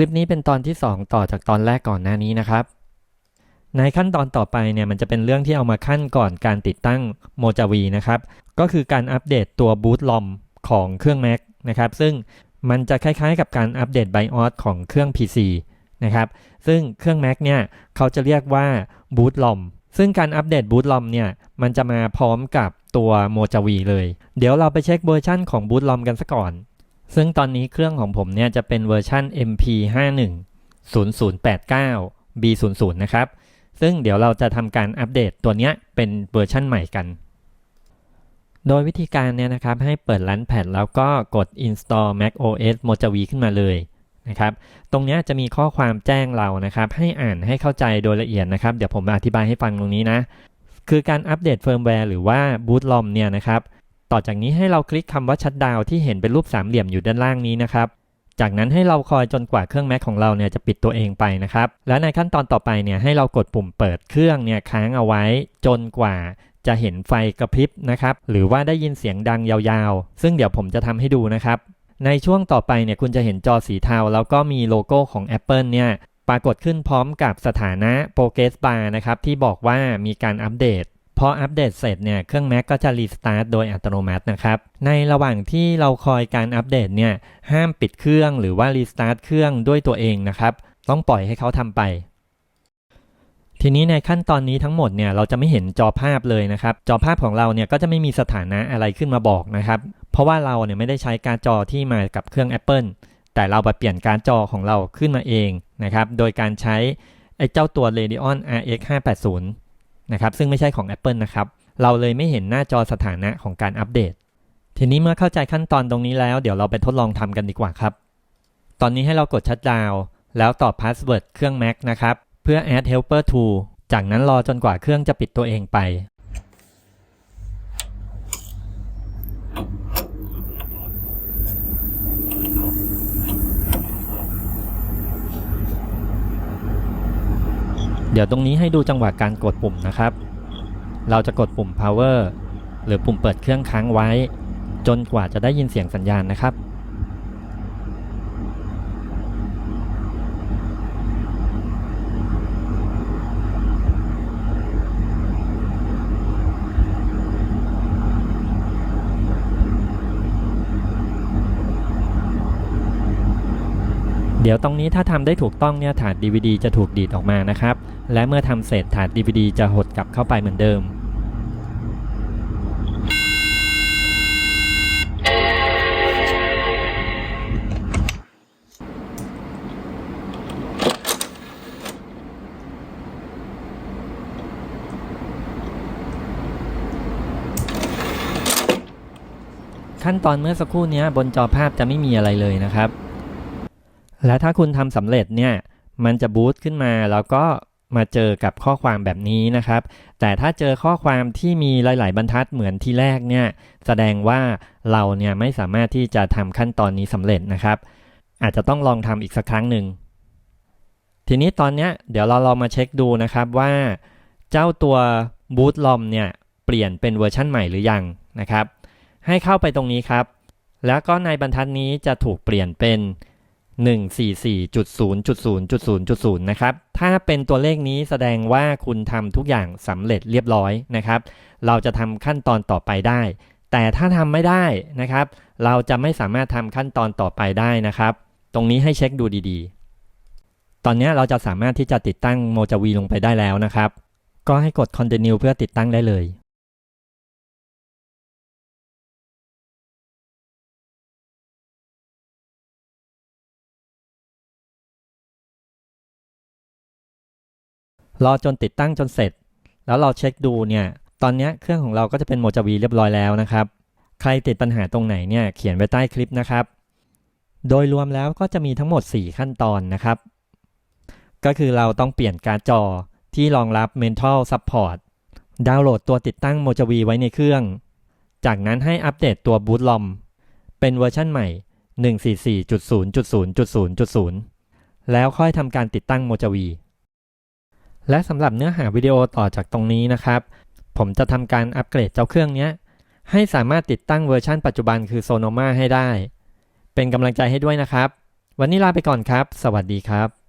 ลิปนี้เป็นตอนที่ 2 ต่อจากตอนแรกก่อนหน้านี้นะครับ ในขั้นตอนต่อไปเนี่ยมันจะเป็นเรื่องที่เอามาขั้นก่อนการติดตั้งโมจาวีนะครับ ก็คือการอัปเดตตัวบูตลอมของเครื่อง Mac นะครับ ซึ่งมันจะคล้ายๆ กับการอัปเดต BIOS ของเครื่อง PC นะครับ ซึ่งเครื่อง Mac เนี่ยเขาจะเรียกว่าบูตลอมซึ่งการอัปเดตบูตลอมเนี่ยมันจะมาพร้อมกับตัวโมจาวีเลย เดี๋ยวเราไปเช็คเวอร์ชันของบูตลอมกันซะก่อน ซึ่งตอนนี้เครื่องของผมเนี่ยจะเป็นเวอร์ชัน MP51 0089 B00 นะครับ ซึ่งเดี๋ยวเราจะทำการอัปเดตตัวเนี้ยเป็นเวอร์ชั่นใหม่กัน โดยวิธีการเนี่ยนะครับให้เปิด Launchpad แล้วก็กด install Mac OS Mojave ขึ้นมาเลยนะครับ ตรงเนี้ยจะมีข้อความแจ้งเรานะครับ ให้อ่านให้เข้าใจโดยละเอียดนะครับ เดี๋ยวผมอธิบายให้ฟังตรงนี้นะ คือการอัปเดตเฟิร์มแวร์หรือว่า boot ROM เนี่ยนะครับ ต่อจากนี้ให้เราคลิกคำว่าชัดดาวที่เห็นเป็นรูปสามเหลี่ยมอยู่ด้านล่างนี้นะครับ จากนั้นให้เราคอยจนกว่าเครื่อง Mac ของเราเนี่ยจะปิดตัวเองไปนะครับ และในขั้นตอนต่อไปเนี่ยให้เรากดปุ่มเปิดเครื่องเนี่ยค้างเอาไว้ จนกว่าจะเห็นไฟกระพริบนะครับ หรือว่าได้ยินเสียงดังยาวๆ ซึ่งเดี๋ยวผมจะทำให้ดูนะครับ ในช่วงต่อไปเนี่ยคุณจะเห็นจอสีเทาแล้วก็มีโลโก้ของ Apple เนี่ยปรากฏขึ้นพร้อมกับสถานะ Progress Bar นะครับที่บอกว่ามีการอัปเดต พออัปเดตเสร็จเนี่ยเครื่อง Mac ก็จะรีสตาร์ทโดยอัตโนมัตินะครับ ในระหว่างที่เราคอยการอัปเดตเนี่ยห้ามปิดเครื่องหรือว่ารีสตาร์ทเครื่องด้วยตัวเองนะครับ ต้องปล่อยให้เขาทำไป ทีนี้ในขั้นตอนนี้ทั้งหมดเนี่ยเราจะไม่เห็นจอภาพเลยนะครับ จอภาพของเราเนี่ยก็จะไม่มีสถานะอะไรขึ้นมาบอกนะครับ เพราะว่าเราเนี่ยไม่ได้ใช้การจอที่มากับเครื่อง Apple แต่เราไปเปลี่ยนการจอของเราขึ้นมาเองนะครับ โดยการใช้ไอ้เจ้าตัว Radeon RX 580 นะครับซึ่งไม่ใช่ของ Apple นะครับ เราเลยไม่เห็นหน้าจอสถานะของการอัปเดต ทีนี้เมื่อเข้าใจขั้นตอนตรงนี้แล้ว เดี๋ยวเราไปทดลองทำกันดีกว่าครับ ตอนนี้ให้เรากดชัดดาวแล้วตอบพาสเวิร์ดเครื่อง Mac นะครับ เพื่อ add helper to จากนั้นรอจนกว่าเครื่องจะปิดตัวเองไป ดี๋ยวตรงนี้ให้ดูจังหวะการกดปุ่มนะครับ เราจะกดปุ่ม power หรือปุ่มเปิดเครื่องค้างไว้ จนกว่าจะได้ยินเสียงสัญญาณนะครับ ดี๋ยวตรงนี้ถ้าทำได้ถูกต้องเนี่ยถาด DVD จะถูกดีดออกมานะครับ และเมื่อทำเสร็จถาด DVD จะหดกลับเข้าไปเหมือนเดิม ขั้นตอนเมื่อสักครู่นี้บนจอภาพจะไม่มีอะไรเลยนะครับ และถ้าคุณทำสำเร็จเนี่ยมันจะบูตขึ้นมาแล้วก็มาเจอกับข้อความแบบนี้นะครับ แต่ถ้าเจอข้อความที่มีหลาย ๆ บรรทัดเหมือนที่แรกเนี่ย แสดงว่าเราเนี่ยไม่สามารถที่จะทำขั้นตอนนี้สำเร็จนะครับ อาจจะต้องลองทำอีกสักครั้งหนึ่ง ทีนี้ตอนเนี้ยเดี๋ยวเราลองมาเช็คดูนะครับว่า เจ้าตัวบูตลอมเนี่ยเปลี่ยนเป็นเวอร์ชั่นใหม่หรือยังนะครับ ให้เข้าไปตรงนี้ครับ แล้วก็ในบรรทัดนี้จะถูกเปลี่ยนเป็น 144.0.0.0.0 นะครับ ถ้าเป็นตัวเลขนี้แสดงว่าคุณทำทุกอย่างสำเร็จเรียบร้อยนะครับ เราจะทำขั้นตอนต่อไปได้ แต่ถ้าทำไม่ได้นะครับ เราจะไม่สามารถทำขั้นตอนต่อไปได้นะครับ ตรงนี้ให้เช็คดูดีๆ ตอนนี้เราจะสามารถที่จะติดตั้งโมจาวีลงไปได้แล้วนะครับ ก็ให้กด continue เพื่อติดตั้งได้เลย รอจนติดตั้งจนเสร็จ แล้วเราเช็คดูเนี่ย ตอนนี้เครื่องของเราก็จะเป็นโมจาวีเรียบร้อยแล้วนะครับ ใครติดปัญหาตรงไหนเนี่ยเขียนไว้ใต้คลิปนะครับ โดยรวมแล้วก็จะมีทั้งหมด 4 ขั้นตอนนะครับ ก็คือเราต้องเปลี่ยนการ์ดจอที่รองรับ Mental Support ดาวน์โหลดตัวติดตั้งโมจาวีไว้ในเครื่อง จากนั้นให้อัปเดตตัว Boot ROM เป็นเวอร์ชั่นใหม่ 144.0.0.0.0 แล้วค่อยทำการติดตั้งโมจาวี และสำหรับเนื้อหาวิดีโอต่อจากตรงนี้นะครับ ผมจะทำการอัปเกรดเจ้าเครื่องนี้ให้สามารถติดตั้งเวอร์ชันปัจจุบันคือ Sonoma ให้ได้ เป็นกำลังใจให้ด้วยนะครับ วันนี้ลาไปก่อนครับ สวัสดีครับ